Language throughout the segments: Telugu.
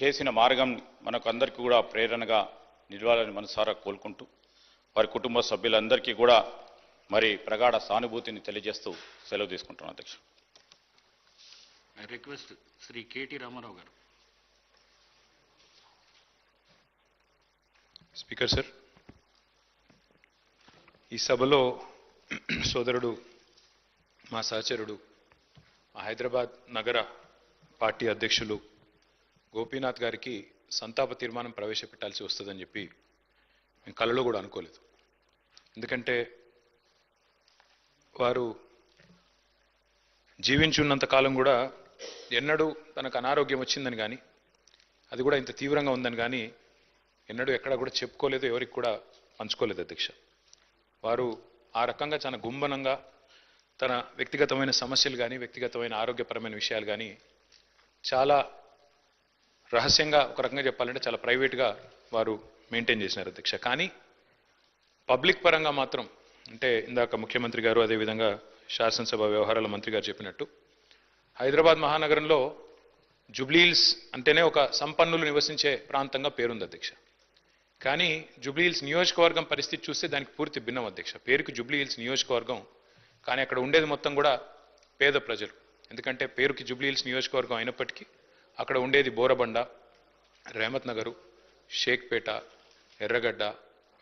చేసిన మార్గం మనకు అందరికీ కూడా ప్రేరణగా నిలవాలని మనసారా కోలుకుంటూ వారి కుటుంబ సభ్యులందరికీ కూడా మరి ప్రగాఢ సానుభూతిని తెలియజేస్తూ సెలవు తీసుకుంటున్నాను అధ్యక్ష. I request Shri KT Ramarao గారు. స్పీకర్ సార్ ఈ సభలో సోదరుడు మా సహచరుడు మా హైదరాబాద్ నగర పార్టీ అధ్యక్షులు గోపీనాథ్ గారికి సంతాప తీర్మానం ప్రవేశపెట్టాల్సి వస్తుందని చెప్పి మేము కలలో కూడా అనుకోలేదు. ఎందుకంటే వారు జీవించున్నంత కాలం కూడా ఎన్నడూ తనకు అనారోగ్యం వచ్చిందని కానీ అది కూడా ఇంత తీవ్రంగా ఉందని కానీ ఎన్నడూ ఎక్కడ కూడా చెప్పుకోలేదు ఎవరికి కూడా పంచుకోలేదు అధ్యక్ష. వారు ఆ రకంగా చాలా గుంబనంగా తన వ్యక్తిగతమైన సమస్యలు కానీ వ్యక్తిగతమైన ఆరోగ్యపరమైన విషయాలు కానీ చాలా రహస్యంగా ఒక రకంగా చెప్పాలంటే చాలా ప్రైవేట్గా వారు మెయింటైన్ చేసినారు అధ్యక్ష కానీ పబ్లిక్ పరంగా మాత్రం అంటే ఇందాక ముఖ్యమంత్రి గారు అదేవిధంగా శాసనసభ వ్యవహారాల మంత్రి గారు చెప్పినట్టు హైదరాబాద్ మహానగరంలో జుబ్లీల్స్ అంటేనే ఒక సంపన్నులు నివసించే ప్రాంతంగా పేరుంది అధ్యక్ష కానీ జుబ్లీహిల్స్ నియోజకవర్గం పరిస్థితి చూస్తే దానికి పూర్తి భిన్నం అధ్యక్ష పేరుకి జుబ్లీహిల్స్ నియోజకవర్గం కానీ అక్కడ ఉండేది మొత్తం కూడా పేద ప్రజలు. ఎందుకంటే పేరుకి జుబ్లీహిల్స్ నియోజకవర్గం అయినప్పటికీ అక్కడ ఉండేది బోరబండ రేమత్ నగరు షేక్పేట ఎర్రగడ్డ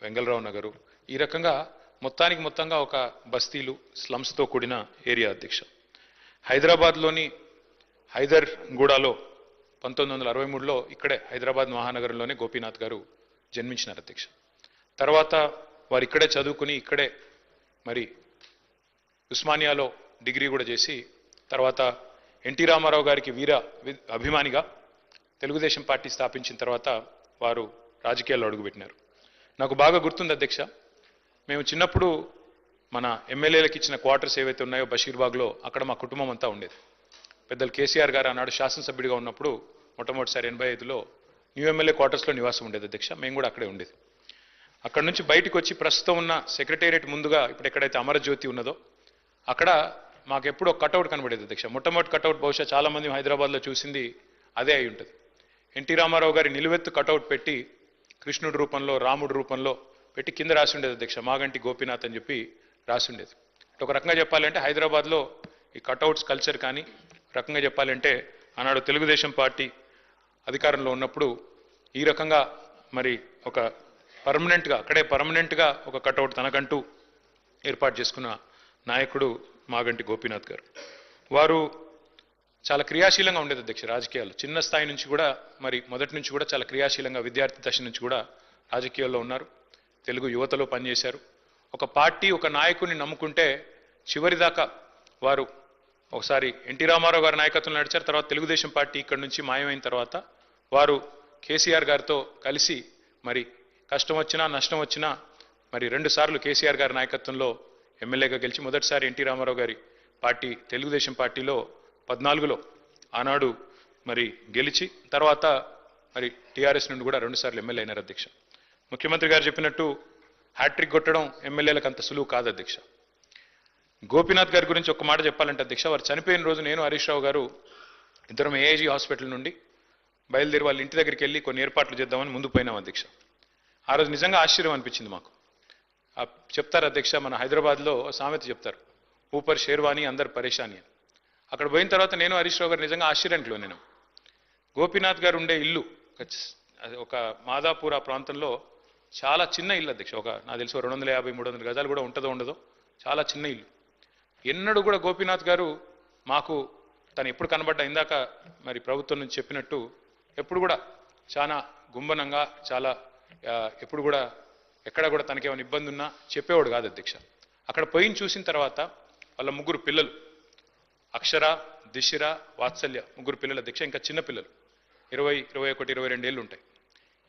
వెంగళరావు నగరు. ఈ రకంగా మొత్తానికి మొత్తంగా ఒక బస్తీలు స్లమ్స్తో కూడిన ఏరియా అధ్యక్ష. హైదరాబాద్లోని హైదర్ గూడాలో పంతొమ్మిది వందల అరవై మూడులో ఇక్కడే హైదరాబాద్ మహానగరంలోనే గోపీనాథ్ గారు జన్మించినారు అధ్యక్ష. తర్వాత వారు ఇక్కడే చదువుకుని ఇక్కడే మరి ఉస్మానియాలో డిగ్రీ కూడా చేసి తర్వాత ఎన్టీ రామారావు గారికి వీర వి- అభిమానిగా తెలుగుదేశం పార్టీ స్థాపించిన తర్వాత వారు రాజకీయాల్లో అడుగుపెట్టినారు. నాకు బాగా గుర్తుంది అధ్యక్ష మేము చిన్నప్పుడు మన ఎమ్మెల్యేలకు ఇచ్చిన క్వార్టర్స్ ఏవైతే ఉన్నాయో బషీర్బాగ్లో అక్కడ మా కుటుంబం అంతా ఉండేది. పెద్దలు కేసీఆర్ గారు ఆనాడు శాసనసభ్యుడిగా ఉన్నప్పుడు మొట్టమొదటిసారి ఎనభై ఐదులో న్యూ ఎమ్మెల్యే క్వార్టర్స్లో నివాసం ఉండేది అధ్యక్ష మేము కూడా అక్కడే ఉండేది. అక్కడ నుంచి బయటకు వచ్చి ప్రస్తుతం ఉన్న సెక్రటేరియట్ ముందుగా ఇప్పుడు ఎక్కడైతే అమరజ్యోతి ఉన్నదో అక్కడ మాకు ఎప్పుడో కటౌట్ కనబడేది అధ్యక్ష మొట్టమొదటి కటౌట్ బహుశా చాలా మంది హైదరాబాద్లో చూసింది అదే అయి ఉంటుంది. ఎన్టీ రామారావు గారి నిలువెత్తు కటౌట్ పెట్టి కృష్ణుడి రూపంలో రాముడి రూపంలో పెట్టి కింద రాసి ఉండేది అధ్యక్ష మాగంటి గోపీనాథ్ అని చెప్పి రాసి ఉండేది. ఒక రకంగా చెప్పాలంటే హైదరాబాద్లో ఈ కటౌట్స్ కల్చర్ కానీ రకంగా చెప్పాలంటే ఆనాడు తెలుగుదేశం పార్టీ అధికారంలో ఉన్నప్పుడు ఈ రకంగా మరి ఒక పర్మనెంట్గా అక్కడే పర్మనెంట్గా ఒక కటౌట్ తనకంటూ ఏర్పాటు చేసుకున్న నాయకుడు మాగంటి గోపీనాథ్ గారు. వారు చాలా క్రియాశీలంగా ఉండేది అధ్యక్ష రాజకీయాలు చిన్న స్థాయి నుంచి కూడా మరి మొదటి నుంచి కూడా చాలా క్రియాశీలంగా విద్యార్థి దశ నుంచి కూడా రాజకీయాల్లో ఉన్నారు. తెలుగు యువతలో పనిచేశారు. ఒక పార్టీ ఒక నాయకుడిని నమ్ముకుంటే చివరిదాకా వారు ఒకసారి ఎన్టీ రామారావు గారి నాయకత్వం నడిచారు. తర్వాత తెలుగుదేశం పార్టీ ఇక్కడి నుంచి మాయమైన తర్వాత వారు కేసీఆర్ గారితో కలిసి మరి కష్టం వచ్చినా నష్టం వచ్చినా మరి రెండు సార్లు కేసీఆర్ గారి నాయకత్వంలో ఎమ్మెల్యేగా గెలిచి మొదటిసారి ఎన్టీ రామారావు గారి పార్టీ తెలుగుదేశం పార్టీలో పద్నాలుగులో ఆనాడు మరి గెలిచి తర్వాత మరి టీఆర్ఎస్ నుండి కూడా రెండుసార్లు ఎమ్మెల్యే అయినారు అధ్యక్ష. ముఖ్యమంత్రి గారు చెప్పినట్టు హ్యాట్రిక్ కొట్టడం ఎమ్మెల్యేలకు అంత సులువు కాదు అధ్యక్ష. గోపీనాథ్ గారి గురించి ఒక మాట చెప్పాలంటే అధ్యక్ష వారు చనిపోయిన రోజు నేను హరీష్ రావు గారు ఇద్దరం ఏఐజీ హాస్పిటల్ నుండి బయలుదేరి వాళ్ళ ఇంటి దగ్గరికి వెళ్ళి కొన్ని ఏర్పాట్లు చేద్దామని ముందు పోయినాం అధ్యక్ష. ఆ రోజు నిజంగా ఆశ్చర్యం అనిపించింది మాకు. చెప్తారు అధ్యక్ష మన హైదరాబాద్లో సామెత చెప్తారు. ఊపర్ షేర్వాణి అందరు పరేషాని అని. అక్కడ పోయిన తర్వాత నేను హరీష్ రావు గారు నిజంగా ఆశ్చర్యంలో నేను. గోపీనాథ్ గారు ఉండే ఇల్లు ఒక మాదాపూర్ ఆ ప్రాంతంలో చాలా చిన్న ఇల్లు అధ్యక్ష ఒక నా తెలిసి రెండు వందల యాభై మూడు వందల గజాలు కూడా ఉంటుందో ఉండదో చాలా చిన్న ఇల్లు. ఎన్నడూ కూడా గోపీనాథ్ గారు మాకు తను ఎప్పుడు కనబడ్డా ఇందాక మరి ప్రభుత్వం నుంచి చెప్పినట్టు ఎప్పుడు కూడా చాలా గుంబనంగా చాలా ఎప్పుడు కూడా ఎక్కడ కూడా తనకేమైనా ఇబ్బంది ఉన్నా చెప్పేవాడు కాదు అధ్యక్ష. అక్కడ పోయిన చూసిన తర్వాత వాళ్ళ ముగ్గురు పిల్లలు అక్షర దిశిర వాత్సల్య ముగ్గురు పిల్లల అధ్యక్ష ఇంకా చిన్న పిల్లలు. ఇరవై ఇరవై ఒకటి ఇరవై రెండు ఏళ్ళు ఉంటాయి.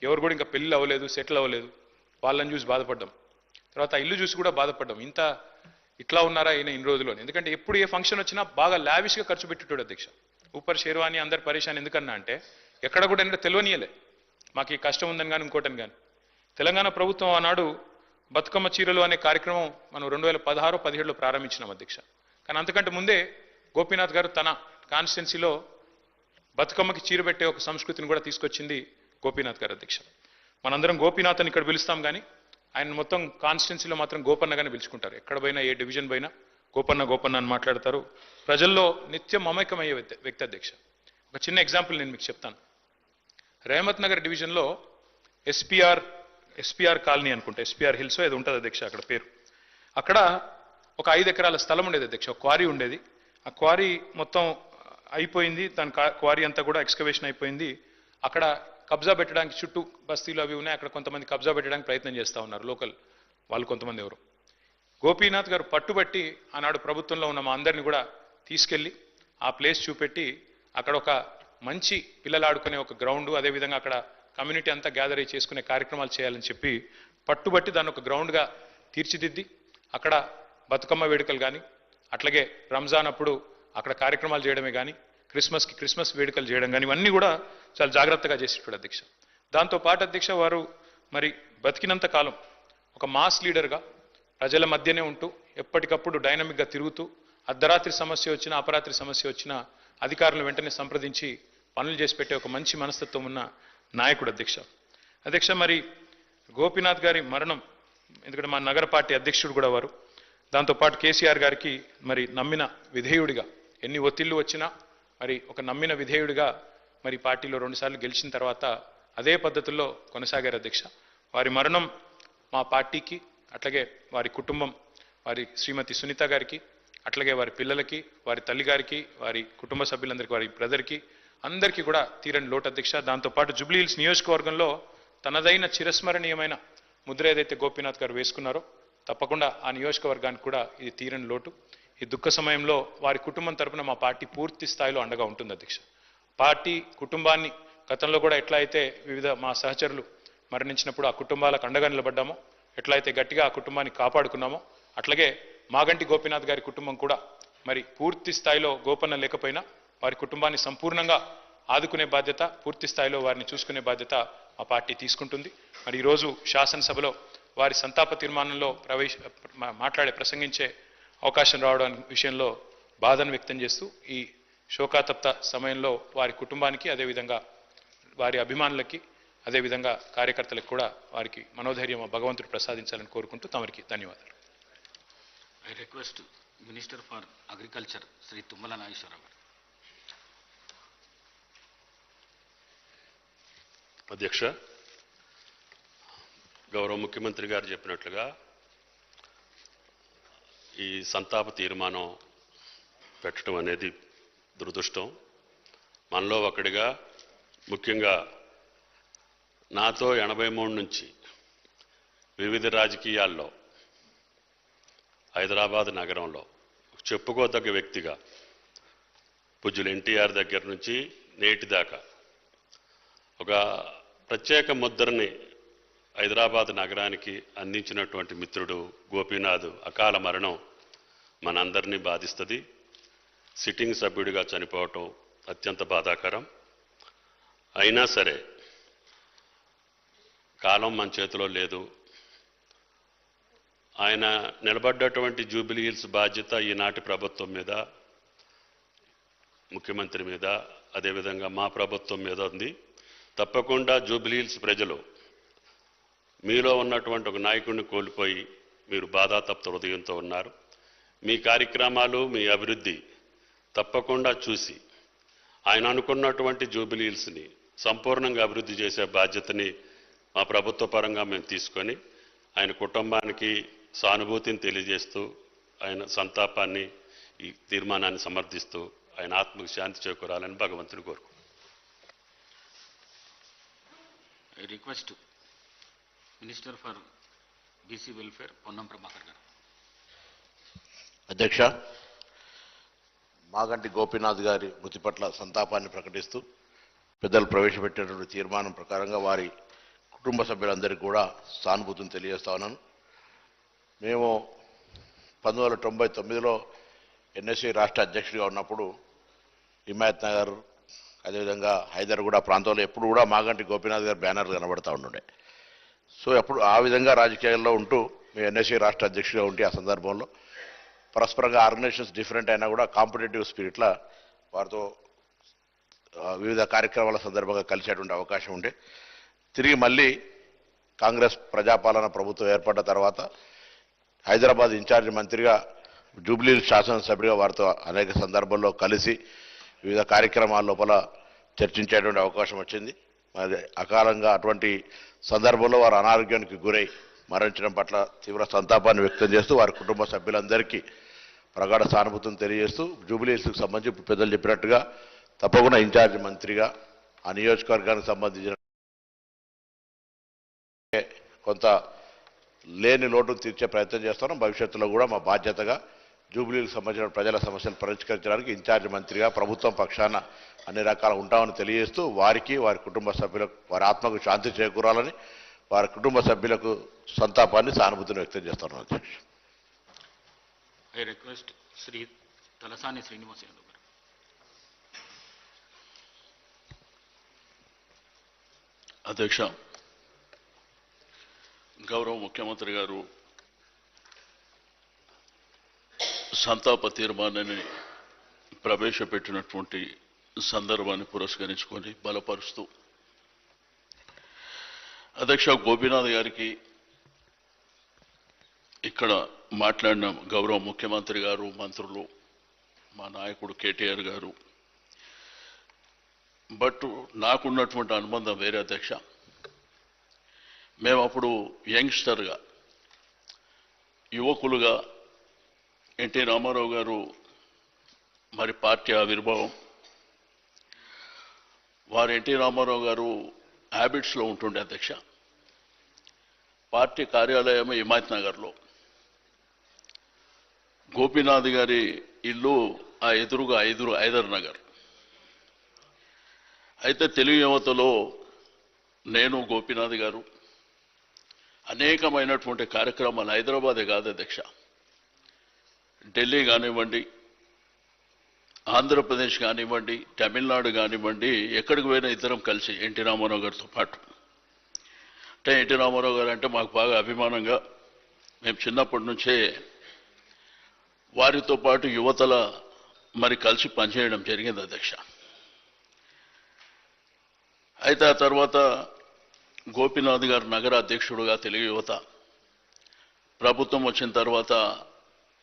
ఎవరు కూడా ఇంకా పెళ్ళి అవ్వలేదు సెటిల్ అవ్వలేదు. వాళ్ళని చూసి బాధపడ్డాం. తర్వాత ఇల్లు చూసి కూడా బాధపడ్డాం. ఇంత ఇట్లా ఉన్నారా ఈయన ఇన్ని రోజులు ఎందుకంటే ఎప్పుడు ఏ ఫంక్షన్ వచ్చినా బాగా లావిష్గా ఖర్చు పెట్టేటోడు అధ్యక్ష. ఊపర్ షేర్వాణి అందరు పరేషాన్ ఎందుకన్నా అంటే ఎక్కడ కూడా ఏంటంటే తెలియనియలే. మాకు ఈ కష్టం ఉందని కానీ ఇంకోటని కానీ తెలంగాణ ప్రభుత్వం ఆనాడు బతుకమ్మ చీరలు అనే కార్యక్రమం మనం రెండు వేల పదహారు పదిహేడులో ప్రారంభించినాం అధ్యక్ష. కానీ అంతకంటే ముందే గోపీనాథ్ గారు తన కాన్స్టిట్యున్సీలో బతుకమ్మకి చీర పెట్టే ఒక సంస్కృతిని కూడా తీసుకొచ్చింది గోపీనాథ్ గారు అధ్యక్ష. మనందరం గోపీనాథ్ అని ఇక్కడ పిలుస్తాం కానీ ఆయన మొత్తం కాన్స్టిట్యున్సీలో మాత్రం గోపన్నగానే పిలుచుకుంటారు. ఎక్కడ పోయినా ఏ డివిజన్ పోయినా గోపన్న గోపన్న అని మాట్లాడతారు. ప్రజల్లో నిత్యం మమైకమయ్యే వ్యక్తి వ్యక్తి అధ్యక్ష. ఒక చిన్న ఎగ్జాంపుల్ నేను మీకు చెప్తాను. రేమత్ నగర్ డివిజన్లో ఎస్పీఆర్ ఎస్పీఆర్ కాలనీ అనుకుంటా ఎస్పీఆర్ హిల్స్ ఏదో ఉంటుంది అధ్యక్ష అక్కడ పేరు. అక్కడ ఒక ఐదు ఎకరాల స్థలం ఉండేది అధ్యక్ష ఒక క్వారీ ఉండేది. ఆ క్వారీ మొత్తం అయిపోయింది దాని కా- క్వారీ అంతా కూడా ఎక్స్కవేషన్ అయిపోయింది. అక్కడ కబ్జా పెట్టడానికి చుట్టూ బస్తీలు అవి ఉన్నాయి అక్కడ కొంతమంది కబ్జా పెట్టడానికి ప్రయత్నం చేస్తూ ఉన్నారు లోకల్ వాళ్ళు కొంతమంది ఎవరు. గోపీనాథ్ గారు పట్టుబట్టి ఆనాడు ప్రభుత్వంలో ఉన్న మా అందరిని కూడా తీసుకెళ్ళి ఆ ప్లేస్ చూపెట్టి అక్కడ ఒక మంచి పిల్లలు ఆడుకునే ఒక గ్రౌండ్ అదేవిధంగా అక్కడ కమ్యూనిటీ అంతా గ్యాదర్ అయ్యి చేసుకునే కార్యక్రమాలు చేయాలని చెప్పి పట్టుబట్టి దాన్ని ఒక గ్రౌండ్గా తీర్చిదిద్ది. అక్కడ బతుకమ్మ వేడుకలు కానీ అట్లాగే రంజాన్ అప్పుడు అక్కడ కార్యక్రమాలు చేయడమే కానీ క్రిస్మస్కి క్రిస్మస్ వేడుకలు చేయడం కానీ ఇవన్నీ కూడా చాలా జాగ్రత్తగా చేసేటాడు అధ్యక్ష. దాంతో పాటు అధ్యక్ష వారు మరి బతికినంత కాలం ఒక మాస్ లీడర్గా ప్రజల మధ్యనే ఉంటూ ఎప్పటికప్పుడు డైనమిక్గా తిరుగుతూ అర్ధరాత్రి సమస్య వచ్చినా అపరాత్రి సమస్య వచ్చినా అధికారులు వెంటనే సంప్రదించి పనులు చేసి పెట్టే ఒక మంచి మనస్తత్వం ఉన్న నాయకుడు అధ్యక్ష. అధ్యక్ష మరి గోపీనాథ్ గారి మరణం ఎందుకంటే మా నగర పార్టీ అధ్యక్షుడు కూడా వారు. దాంతోపాటు కేసీఆర్ గారికి మరి నమ్మిన విధేయుడిగా ఎన్ని ఒత్తిళ్ళు వచ్చినా మరి ఒక నమ్మిన విధేయుడిగా మరి పార్టీలో రెండుసార్లు గెలిచిన తర్వాత అదే పద్ధతుల్లో కొనసాగారు అధ్యక్ష. వారి మరణం మా పార్టీకి అట్లాగే వారి కుటుంబం వారి శ్రీమతి సునీత గారికి అట్లాగే వారి పిల్లలకి వారి తల్లి గారికి వారి కుటుంబ సభ్యులందరికీ వారి బ్రదర్కి అందరికీ కూడా తీరని లోటు అధ్యక్ష. దాంతోపాటు జుబ్లీహిల్స్ నియోజకవర్గంలో తనదైన చిరస్మరణీయమైన ముద్ర ఏదైతే గోపీనాథ్ గారు వేసుకున్నారో తప్పకుండా ఆ నియోజకవర్గానికి కూడా ఇది తీరని లోటు. ఈ దుఃఖ సమయంలో వారి కుటుంబం తరపున మా పార్టీ పూర్తి స్థాయిలో అండగా ఉంటుంది అధ్యక్ష. పార్టీ కుటుంబాన్ని గతంలో కూడా ఎట్లా అయితే వివిధ మా సహచరులు మరణించినప్పుడు ఆ కుటుంబాలకు అండగా నిలబడ్డామో ఎట్లయితే గట్టిగా ఆ కుటుంబాన్ని కాపాడుకున్నామో అట్లాగే మాగంటి గోపీనాథ్ గారి కుటుంబం కూడా మరి పూర్తి స్థాయిలో గోపన్న లేకపోయినా వారి కుటుంబాన్ని సంపూర్ణంగా ఆదుకునే బాధ్యత పూర్తి స్థాయిలో వారిని చూసుకునే బాధ్యత మా పార్టీ తీసుకుంటుంది. మరి ఈరోజు శాసనసభలో వారి సంతాప తీర్మానంలో ప్రవేశ మాట్లాడే ప్రసంగించే అవకాశం రావడం విషయంలో బాధను వ్యక్తం చేస్తూ ఈ శోకాతప్త సమయంలో వారి కుటుంబానికి అదేవిధంగా వారి అభిమానులకి అదేవిధంగా కార్యకర్తలకు కూడా వారికి మనోధైర్యం భగవంతుడు ప్రసాదించాలని కోరుకుంటూ తమరికి ధన్యవాదాలు. I request minister for agriculture Shri Tummala Nageswararao garu అధ్యక్ష గౌరవ ముఖ్యమంత్రి గారు చెప్పినట్లుగా ఈ సంతాప తీర్మానం పెట్టడం అనేది దురదృష్టం. మనలో ఒకడిగా ముఖ్యంగా నాతో ఎనభై మూడు నుంచి వివిధ రాజకీయాల్లో హైదరాబాద్ నగరంలో చెప్పుకోదగ్గ వ్యక్తిగా పూజ్యులు ఎన్టీఆర్ దగ్గర నుంచి నేటి దాకా ఒక ప్రత్యేక ముద్రని హైదరాబాద్ నగరానికి అందించినటువంటి మిత్రుడు గోపీనాథ్ అకాల మరణం మనందరినీ బాధిస్తుంది. సిట్టింగ్ సభ్యుడిగా చనిపోవటం అత్యంత బాధాకరం. అయినా సరే కాలం మన చేతిలో లేదు. ఆయన నిలబడ్డటువంటి జూబిలీ హిల్స్ బాధ్యత ఈనాటి ప్రభుత్వం మీద ముఖ్యమంత్రి మీద అదేవిధంగా మా ప్రభుత్వం మీద ఉంది. తప్పకుండా జూబ్లీహిల్స్ ప్రజలు మీలో ఉన్నటువంటి ఒక నాయకుడిని కోల్పోయి మీరు బాధాతప్త హృదయంతో ఉన్నారు. మీ కార్యక్రమాలు మీ అభివృద్ధి తప్పకుండా చూసి ఆయన అనుకున్నటువంటి జూబిలిహిల్స్ని సంపూర్ణంగా అభివృద్ధి చేసే బాధ్యతని మా ప్రభుత్వ పరంగా మేము తీసుకొని ఆయన కుటుంబానికి సానుభూతిని తెలియజేస్తూ ఆయన సంతాపాన్ని ఈ తీర్మానాన్ని సమర్థిస్తూ ఆయన ఆత్మకు శాంతి చేకూరాలని భగవంతుని కోరుకుంటున్నాను request minister for BC welfare Welfare, Ponnam Prabhakar అధ్యక్ష మాగంటి గోపీనాథ్ గారి మృతి పట్ల సంతాపాన్ని ప్రకటిస్తూ పెద్దలు ప్రవేశపెట్టినటువంటి తీర్మానం ప్రకారంగా వారి కుటుంబ సభ్యులందరికీ కూడా సానుభూతిని తెలియజేస్తా ఉన్నాను. మేము పంతొమ్మిది వందల తొంభై తొమ్మిదిలో ఎన్ఎస్సి రాష్ట్ర అధ్యక్షుడిగా ఉన్నప్పుడు హిమాయత్ నగర్ అదేవిధంగా హైదర్గూడ ప్రాంతంలో ఎప్పుడు కూడా మాగంటి గోపీనాథ్ గారి బ్యానర్లు కనబడతా ఉంటుండే సో అప్పుడు ఆ విధంగా రాజకీయాల్లో ఉంటూ మేము ఎన్ఎస్సీ రాష్ట్ర అధ్యక్షుడిగా ఉంటే ఆ సందర్భంలో పరస్పరంగా ఆర్గనైజేషన్స్ డిఫరెంట్ అయినా కూడా కాంపిటేటివ్ స్పిరిట్లా వారితో వివిధ కార్యక్రమాల సందర్భంగా కలిసేటువంటి అవకాశం ఉండే. తిరిగి మళ్ళీ కాంగ్రెస్ ప్రజాపాలన ప్రభుత్వం ఏర్పడ్డ తర్వాత హైదరాబాద్ ఇన్ఛార్జ్ మంత్రిగా జూబ్లీ శాసనసభ్యుడిగా వారితో అనేక సందర్భాల్లో కలిసి వివిధ కార్యక్రమాల లోపల చర్చించేటువంటి అవకాశం వచ్చింది. మరి అకాలంగా అటువంటి సందర్భంలో వారు అనారోగ్యానికి గురై మరణించడం పట్ల తీవ్ర సంతాపాన్ని వ్యక్తం చేస్తూ వారి కుటుంబ సభ్యులందరికీ ప్రగాఢ సానుభూతిని తెలియజేస్తూ జూబ్లీస్కి సంబంధించి పెద్దలు చెప్పినట్టుగా తప్పకుండా ఇన్ఛార్జ్ మంత్రిగా ఆ నియోజకవర్గానికి సంబంధించిన కొంత లేని లోటును తీర్చే ప్రయత్నం చేస్తున్నాం. భవిష్యత్తులో కూడా మా బాధ్యతగా జూబ్లీలకు సంబంధించిన ప్రజల సమస్యలు పరిష్కరించడానికి ఇన్ఛార్జ్ మంత్రిగా ప్రభుత్వం పక్షాన అన్ని రకాల ఉంటామని తెలియజేస్తూ వారికి వారి కుటుంబ సభ్యులకు వారి ఆత్మకు శాంతి చేకూరాలని వారి కుటుంబ సభ్యులకు సంతాపాన్ని సానుభూతిని వ్యక్తం చేస్తున్నాం అధ్యక్ష. I request Shri Talasani Srinivas Yadav garu. అధ్యక్ష గౌరవ ముఖ్యమంత్రి గారు సంతాప తీర్మానాన్ని ప్రవేశపెట్టినటువంటి సందర్భాన్ని పురస్కరించుకొని బలపరుస్తూ అధ్యక్ష గోపీనాథ్ గారికి ఇక్కడ మాట్లాడిన గౌరవ ముఖ్యమంత్రి గారు మంత్రులు మా నాయకుడు కేటీఆర్ గారు. బట్ నాకున్నటువంటి అనుబంధం వేరే అధ్యక్ష. మేము అప్పుడు యంగ్స్టర్గా యువకులుగా ఎన్టీ రామారావు గారు మరి పార్టీ ఆవిర్భావం. వారు ఎన్టీ రామారావు గారు హ్యాబిట్స్లో ఉంటుండే అధ్యక్ష. పార్టీ కార్యాలయం హిమాయత్ నగర్లో గోపీనాథ్ గారి ఇల్లు ఆ ఎదురుగా ఐదురు ఐదర్ నగర్. అయితే తెలుగు యువతలో నేను గోపీనాథ్ గారు అనేకమైనటువంటి కార్యక్రమాలు హైదరాబాదే కాదు అధ్యక్ష. ఢిల్లీ కానివ్వండి ఆంధ్రప్రదేశ్ కానివ్వండి తమిళనాడు కానివ్వండి ఎక్కడికి పోయినా ఇద్దరం కలిసి ఎన్టీ రామారావు గారితో పాటు. అంటే ఎన్టీ రామారావు గారు అంటే మాకు బాగా అభిమానంగా మేము చిన్నప్పటి నుంచే వారితో పాటు యువతల మరి కలిసి పనిచేయడం జరిగింది అధ్యక్ష. అయితే ఆ తర్వాత గోపీనాథ్ గారు నగర అధ్యక్షుడుగా తెలుగు యువత. ప్రభుత్వం వచ్చిన తర్వాత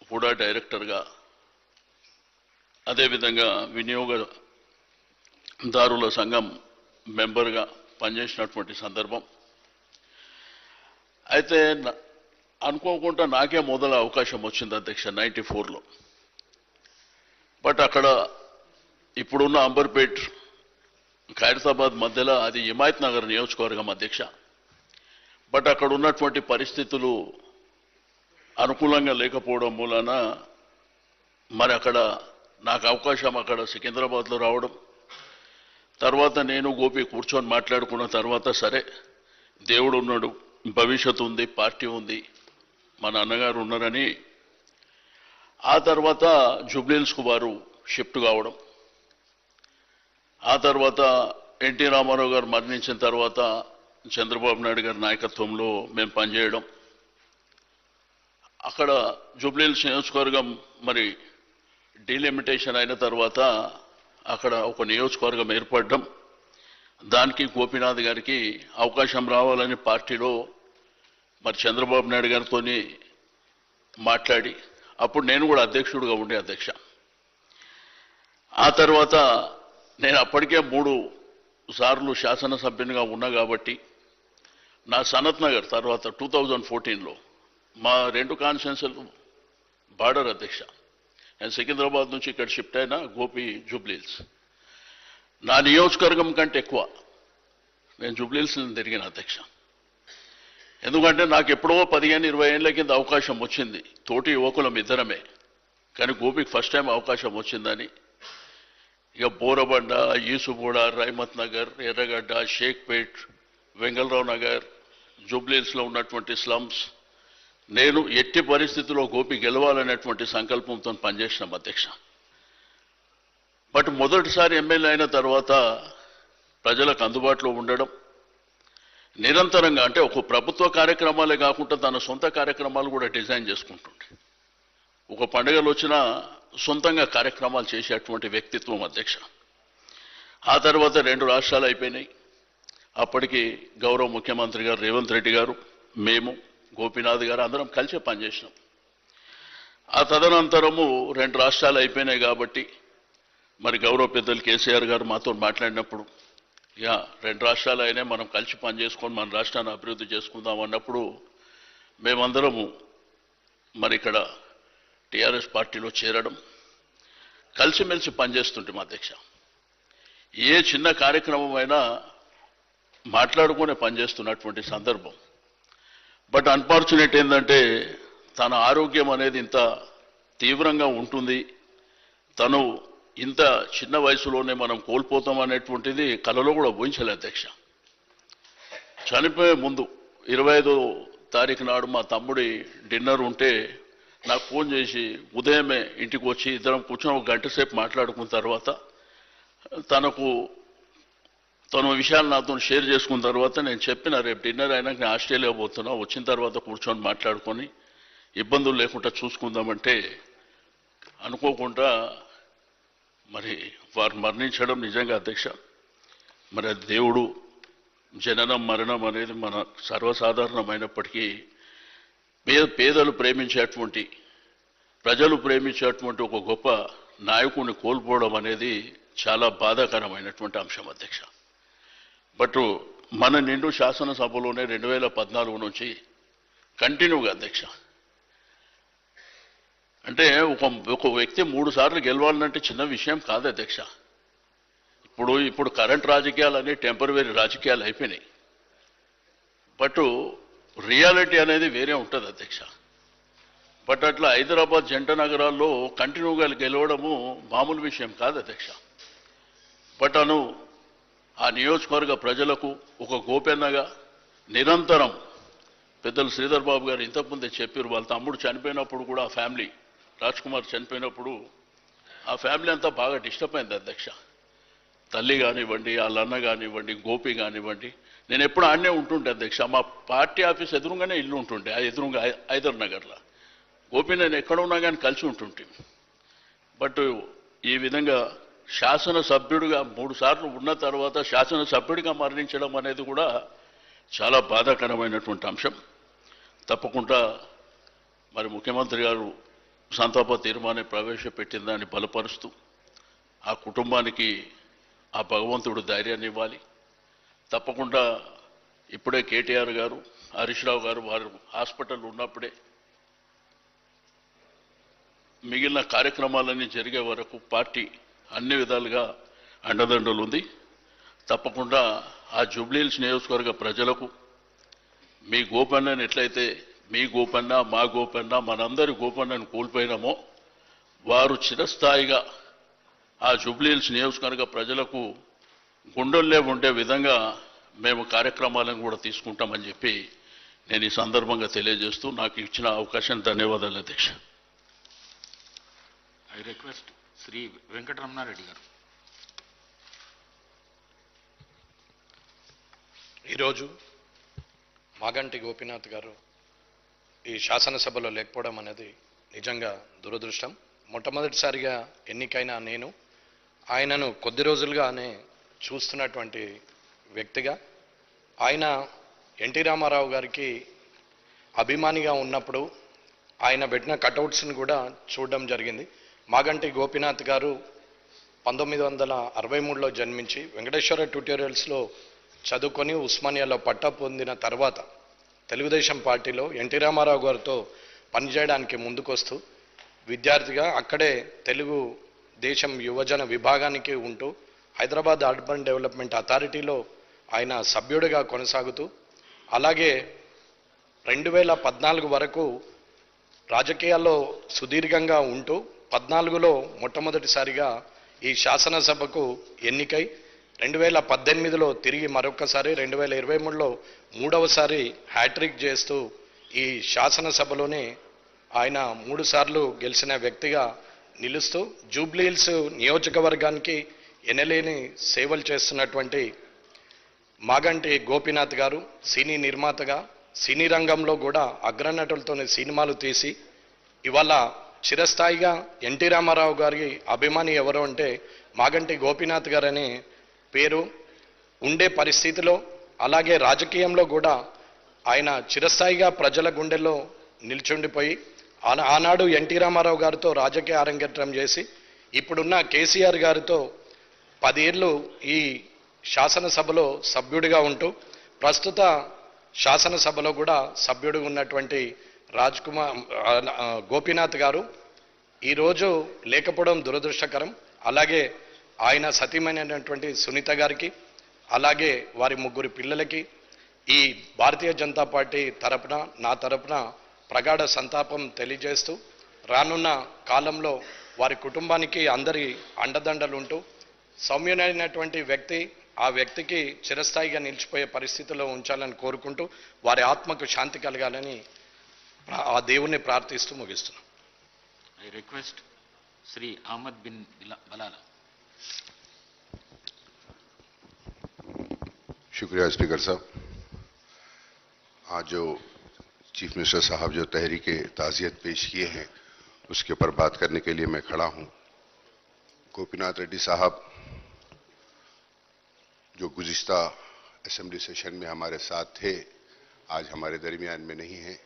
కూడా డైరెక్టర్గా అదేవిధంగా వినియోగదారుల సంఘం మెంబర్గా పనిచేసినటువంటి సందర్భం. అయితే అనుకోకుండా నాకే మొదల అవకాశం వచ్చింది అధ్యక్ష నైంటీ ఫోర్లో. బట్ అక్కడ ఇప్పుడున్న అంబర్పేట్ ఖైరతాబాద్ మధ్యలో అది హిమాయత్ నగర్ నియోజకవర్గం అధ్యక్ష. బట్ అక్కడ ఉన్నటువంటి పరిస్థితులు అనుకూలంగా లేకపోవడం మూలన మరి అక్కడ నాకు అవకాశం అక్కడ సికింద్రాబాద్లో రావడం తర్వాత నేను గోపి కూర్చొని మాట్లాడుకున్న తర్వాత సరే దేవుడు ఉన్నాడు భవిష్యత్తు ఉంది పార్టీ ఉంది మా నాన్నగారు ఉన్నారని. ఆ తర్వాత జుబ్లీల్స్కు వారు షిఫ్ట్ కావడం. ఆ తర్వాత ఎన్టీ రామారావు గారు మరణించిన తర్వాత చంద్రబాబు నాయుడు గారి నాయకత్వంలో మేము పనిచేయడం. అక్కడ జూబ్లీహిల్స్ నియోజకవర్గం మరి డీలిమిటేషన్ అయిన తర్వాత అక్కడ ఒక నియోజకవర్గం ఏర్పడడం. దానికి గోపీనాథ్ గారికి అవకాశం రావాలని పార్టీలో మరి చంద్రబాబు నాయుడు గారితో మాట్లాడి అప్పుడు నేను కూడా అధ్యక్షుడిగా ఉండే అధ్యక్ష. ఆ తర్వాత నేను అప్పటికే మూడు సార్లు శాసనసభ్యునిగా ఉన్నా కాబట్టి నా సనత్ నగర్ తర్వాత టూ థౌజండ్ ఫోర్టీన్లో మా రెండు కాన్స్టిట్యున్సీలు బార్డర్ అధ్యక్ష. నేను సికింద్రాబాద్ నుంచి ఇక్కడ షిఫ్ట్ అయిన గోపి జూబ్లీల్స్ నా నియోజకవర్గం కంటే ఎక్కువ నేను జూబ్లీల్స్ తిరిగిన అధ్యక్ష. ఎందుకంటే నాకు ఎప్పుడో పదిహేను ఇరవై ఏళ్ళ కింద అవకాశం వచ్చింది. తోటి యువకులం ఇద్దరమే. కానీ గోపికి ఫస్ట్ టైం అవకాశం వచ్చిందని ఇక బోరబండ ఈసుగూడ రైమత్ నగర్ ఎర్రగడ్డ షేక్పేట్ వెంగళరావు నగర్ జూబ్లీల్స్లో ఉన్నటువంటి స్లమ్స్ నేను ఎట్టి పరిస్థితుల్లో గోపి గెలవాలనేటువంటి సంకల్పంతో పనిచేసినాం అధ్యక్ష. బట్ మొదటిసారి ఎమ్మెల్యే అయిన తర్వాత ప్రజలకు అందుబాటులో ఉండడం నిరంతరంగా అంటే ఒక ప్రభుత్వ కార్యక్రమాలే కాకుండా తన సొంత కార్యక్రమాలు కూడా డిజైన్ చేసుకుంటుండే. ఒక పండుగలు వచ్చినా సొంతంగా కార్యక్రమాలు చేసేటువంటి వ్యక్తిత్వం అధ్యక్ష. ఆ తర్వాత రెండు రాష్ట్రాలు అయిపోయినాయి. అప్పటికి గౌరవ ముఖ్యమంత్రి గారు రేవంత్ రెడ్డి గారు మేము గోపీనాథ్ గారు అందరం కలిసి పనిచేసినాం ఆ తదనంతరము రెండు రాష్ట్రాలు అయిపోయినాయి కాబట్టి మరి గౌరవ పెద్దలు కేసీఆర్ గారు మాతో మాట్లాడినప్పుడు ఇక రెండు రాష్ట్రాలు అయినా మనం కలిసి పనిచేసుకొని మన రాష్ట్రాన్ని అభివృద్ధి చేసుకుందాం అన్నప్పుడు మేమందరము మరి ఇక్కడ టీఆర్ఎస్ పార్టీలో చేరడం కలిసిమెలిసి పనిచేస్తుంటాం అధ్యక్ష ఏ చిన్న కార్యక్రమం అయినా మాట్లాడుకునే పనిచేస్తున్నటువంటి సందర్భం. బట్ అన్ఫార్చునేట్ ఏంటంటే తన ఆరోగ్యం అనేది ఇంత తీవ్రంగా ఉంటుంది. తను ఇంత చిన్న వయసులోనే మనం కోల్పోతాం అనేటువంటిది కలలో కూడా ఊహించలే అధ్యక్ష. చనిపోయే ముందు ఇరవై ఐదో తారీఖు నాడు మా తమ్ముడి డిన్నర్ ఉంటే నాకు ఫోన్ చేసి ఉదయమే ఇంటికి వచ్చి ఇద్దరం కూర్చొని ఒక గంట సేపు మాట్లాడుకున్న తర్వాత తనకు తన విషయాలు నాతో షేర్ చేసుకున్న తర్వాత నేను చెప్పిన రేపు డిన్నర్ అయినాక నేను ఆస్ట్రేలియా పోతున్నా వచ్చిన తర్వాత కూర్చొని మాట్లాడుకొని ఇబ్బందులు లేకుండా చూసుకుందామంటే అనుకోకుండా మరి వారు మరణించడం నిజంగా అధ్యక్ష. మరి అది దేవుడు జననం మరణం అనేది మన సర్వసాధారణమైనప్పటికీ పేద పేదలు ప్రేమించేటువంటి ప్రజలు ప్రేమించేటువంటి ఒక గొప్ప నాయకుడిని కోల్పోవడం అనేది చాలా బాధాకరమైనటువంటి అంశం అధ్యక్ష. బట్ మన నిండు శాసనసభలోనే రెండు వేల పద్నాలుగు నుంచి కంటిన్యూగా అధ్యక్ష. అంటే ఒక ఒక వ్యక్తి మూడు సార్లు గెలవాలంటే చిన్న విషయం కాదు అధ్యక్ష. ఇప్పుడు ఇప్పుడు కరెంట్ రాజకీయాలు అనేవి టెంపరీ రాజకీయాలు అయిపోయినాయి. బట్ రియాలిటీ అనేది వేరే ఉంటుంది అధ్యక్ష. బట్ అట్లా హైదరాబాద్ జంట నగరాల్లో కంటిన్యూగా గెలవడము మామూలు విషయం కాదు అధ్యక్ష. బట్ అను ఆ నియోజకవర్గ ప్రజలకు ఒక గోపెన్నగా నిరంతరం పెద్దలు శ్రీధర్ బాబు గారు ఇంతకుముందే చెప్పారు వాళ్ళ తమ్ముడు చనిపోయినప్పుడు కూడా ఆ ఫ్యామిలీ రాజ్ కుమార్ చనిపోయినప్పుడు ఆ ఫ్యామిలీ అంతా బాగా డిస్టర్బ్ అయింది అధ్యక్ష. తల్లి కానివ్వండి వాళ్ళ అన్న కానివ్వండి గోపి కానివ్వండి నేను ఎప్పుడు ఆడనే ఉంటుండే అధ్యక్ష. మా పార్టీ ఆఫీస్ ఎదురుగానే ఇల్లు ఉంటుండే ఆ ఎదురుగా హైదర్ నగర్లో. గోపి నేను ఎక్కడ ఉన్నా కానీ కలిసి ఉంటుంటే బట్ ఈ విధంగా శాసనసభ్యుడిగా మూడు సార్లు ఉన్న తర్వాత శాసనసభ్యుడిగా మరణించడం అనేది కూడా చాలా బాధాకరమైనటువంటి అంశం. తప్పకుండా మరి ముఖ్యమంత్రి గారు సంతాప తీర్మానం ప్రవేశపెట్టిన దాన్ని బలపరుస్తూ ఆ కుటుంబానికి ఆ భగవంతుడు ధైర్యాన్ని ఇవ్వాలి. తప్పకుండా ఇప్పుడే కేటీఆర్ గారు హరీష్ రావు గారు వారు హాస్పిటల్ ఉన్నప్పుడే మిగిలిన కార్యక్రమాలన్నీ జరిగే వరకు పార్టీ అన్ని విధాలుగా అండదండలు ఉంది. తప్పకుండా ఆ జూబ్లీహిల్స్ నియోజకవర్గ ప్రజలకు మీ గోపన్నని ఎట్లయితే మీ గోపన్న మా గోపన్న మనందరి గోపన్నను కోల్పోయినామో వారు చిరస్థాయిగా ఆ జూబ్లీహిల్స్ నియోజకవర్గ ప్రజలకు గుండెల్లో ఉండే విధంగా మేము కార్యక్రమాలను కూడా తీసుకుంటామని చెప్పి నేను ఈ సందర్భంగా తెలియజేస్తూ నాకు ఇచ్చిన అవకాశం ధన్యవాదాలు అధ్యక్ష. ఐ రిక్వెస్ట్ శ్రీ వెంకటరమణారెడ్డి గారు. ఈరోజు మాగంటి గోపీనాథ్ గారు ఈ శాసనసభలో లేకపోవడం అనేది నిజంగా దురదృష్టం. మొట్టమొదటిసారిగా ఎన్నికైన నేను ఆయనను కొద్ది రోజులుగానే చూస్తున్నటువంటి వ్యక్తిగా ఆయన ఎన్టీ రామారావు గారికి అభిమానిగా ఉన్నప్పుడు ఆయన పెట్టిన కటౌట్స్ని కూడా చూడడం జరిగింది. మాగంటి గోపీనాథ్ గారు పంతొమ్మిది వందల అరవై మూడులో జన్మించి వెంకటేశ్వర ట్యూటోరియల్స్లో చదువుకొని ఉస్మానియాలో పట్టా పొందిన తర్వాత తెలుగుదేశం పార్టీలో ఎన్టీ రామారావు గారితో పనిచేయడానికి ముందుకొస్తూ విద్యార్థిగా అక్కడే తెలుగు దేశం యువజన విభాగానికి ఉంటూ హైదరాబాద్ అర్బన్ డెవలప్మెంట్ అథారిటీలో ఆయన సభ్యుడిగా కొనసాగుతూ అలాగే రెండు వేల పద్నాలుగు వరకు రాజకీయాల్లో సుదీర్ఘంగా ఉంటూ పద్నాలుగులో మొట్టమొదటిసారిగా ఈ శాసనసభకు ఎన్నికై రెండు వేల పద్దెనిమిదిలో తిరిగి మరొకసారి రెండు వేల ఇరవై మూడులో మూడవసారి హ్యాట్రిక్ చేస్తూ ఈ శాసనసభలోనే ఆయన మూడుసార్లు గెలిచిన వ్యక్తిగా నిలుస్తూ జూబ్లీహిల్స్ నియోజకవర్గానికి ఎనలేని సేవలు చేస్తున్నటువంటి మాగంటి గోపీనాథ్ గారు సినీ నిర్మాతగా సినీ రంగంలో కూడా అగ్రనటులతోనే సినిమాలు తీసి ఇవాళ చిరస్థాయిగా ఎన్టీ రామారావు గారి అభిమాని ఎవరు అంటే మాగంటి గోపీనాథ్ గారని పేరు. ఉండే పరిస్థితిలో అలాగే రాజకీయంలో కూడా ఆయన చిరస్థాయిగా ప్రజల గుండెల్లో నిల్చుండిపోయి ఆనాడు ఎన్టీ రామారావు గారితో రాజకీయ అరంగేట్రం చేసి ఇప్పుడున్న కేసీఆర్ గారితో పదేళ్ళు ఈ శాసనసభలో సభ్యుడిగా ఉంటూ ప్రస్తుత శాసనసభలో కూడా సభ్యుడిగా ఉన్నటువంటి రాజ్ కుమార్ గోపీనాథ్ గారు ఈరోజు లేకపోవడం దురదృష్టకరం. అలాగే ఆయన సతీమైనటువంటి సునీత గారికి అలాగే వారి ముగ్గురు పిల్లలకి ఈ భారతీయ జనతా పార్టీ తరపున నా తరపున ప్రగాఢ సంతాపం తెలియజేస్తూ రానున్న కాలంలో వారి కుటుంబానికి అందరి అండదండలు ఉంటూ సౌమ్యునైనటువంటి వ్యక్తి ఆ వ్యక్తికి చిరస్థాయిగా నిలిచిపోయే పరిస్థితిలో ఉంచాలని కోరుకుంటూ వారి ఆత్మకు శాంతి కలగాలని ఆ దేవుణ్ణి ప్రార్థిస్తూ ముగిస్తున్నాం I request Sri Ahmad bin Bila- Balala. शुक्रिया स्पीकर साहब आज जो चीफ मिनिस्टर साहब जो तहरीक ताज़ियत पेश किए हैं उसके ऊपर बात करने के लिए मैं खड़ा हूं गोपीनाथ रेड्डी साहब जो गुजिस्ता असेंबली सेशन में हमारे साथ थे आज हमारे दरमियान में नहीं हैं